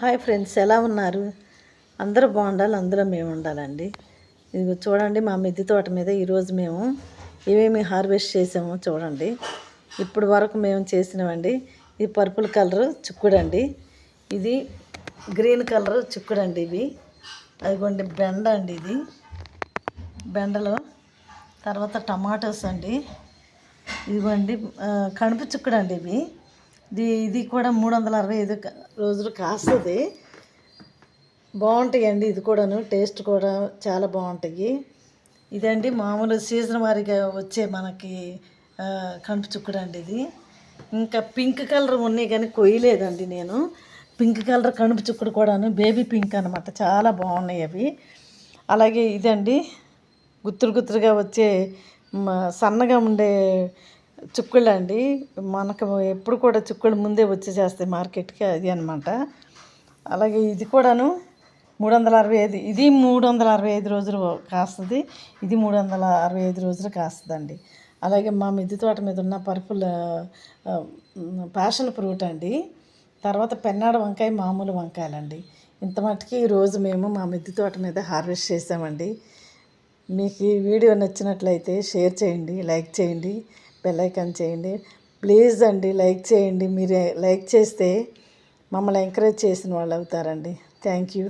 Hi friends ఎలా ఉన్నారు? అందరూ బాగుండాలి అందులో మేము ఉండాలండి. ఇది చూడండి మా మిద్దె తోట మీద ఈరోజు మేము ఏమేమి హార్వెస్ట్ చేసామో చూడండి. ఇప్పుడు వరకు మేము చేసినవండి. ఇది పర్పుల్ కలర్ చిక్కుడండి. ఇది గ్రీన్ కలర్ చిక్కుడండి ఇవి. అదిగోండి బెండ అండి ఇది. బెండలు తర్వాత టమాటోస్ అండి. ఇదిగోండి కణుపు చిక్కుడు ఇవి. ఇది ఇది కూడా మూడు వందల అరవై ఐదు రోజులు కాస్తుంది. బాగుంటాయి అండి ఇది కూడాను. టేస్ట్ కూడా చాలా బాగుంటాయి ఇదండి మామూలు సీజన్ వారీగా వచ్చే మనకి కంపు చుక్కుడు అండి ఇది. ఇంకా పింక్ కలర్ ఉన్నాయి కానీ కొయ్యలేదండి నేను. పింక్ కలర్ కణుపు చుక్కుడు కూడాను బేబీ పింక్ అనమాట చాలా బాగున్నాయి అవి. అలాగే ఇదండి గుత్తులు గుత్తులుగా వచ్చే సన్నగా ఉండే చుక్కళ్ళు అండి మనకు ఎప్పుడు కూడా చుక్కులు ముందే వచ్చేసేస్తాయి మార్కెట్కి అది అనమాట అలాగే ఇది కూడాను మూడు వందల అరవై ఐదు ఇది మూడు వందల అరవై ఐదు రోజులు కాస్తుంది ఇది మూడు వందల అరవై ఐదు రోజులు కాస్తుందండి. అలాగే మా మిద్దె తోట మీద ఉన్న పర్పుల్ ప్యాషన్ ఫ్రూట్ అండి. తర్వాత పెన్నాడ వంకాయ మామూలు వంకాయలండి. ఇంత మట్టుకి ఈరోజు మేము మా మిద్దె తోట మీద హార్వెస్ట్ చేసామండి. మీకు ఈ వీడియో నచ్చినట్లయితే షేర్ చేయండి లైక్ చేయండి. బెల్ చేయండి. ప్లీజ్ అండి లైక్ చేయండి. మీరు లైక్ చేస్తే మమ్మల్ని ఎంకరేజ్ చేసిన వాళ్ళు అవుతారండి. Thank you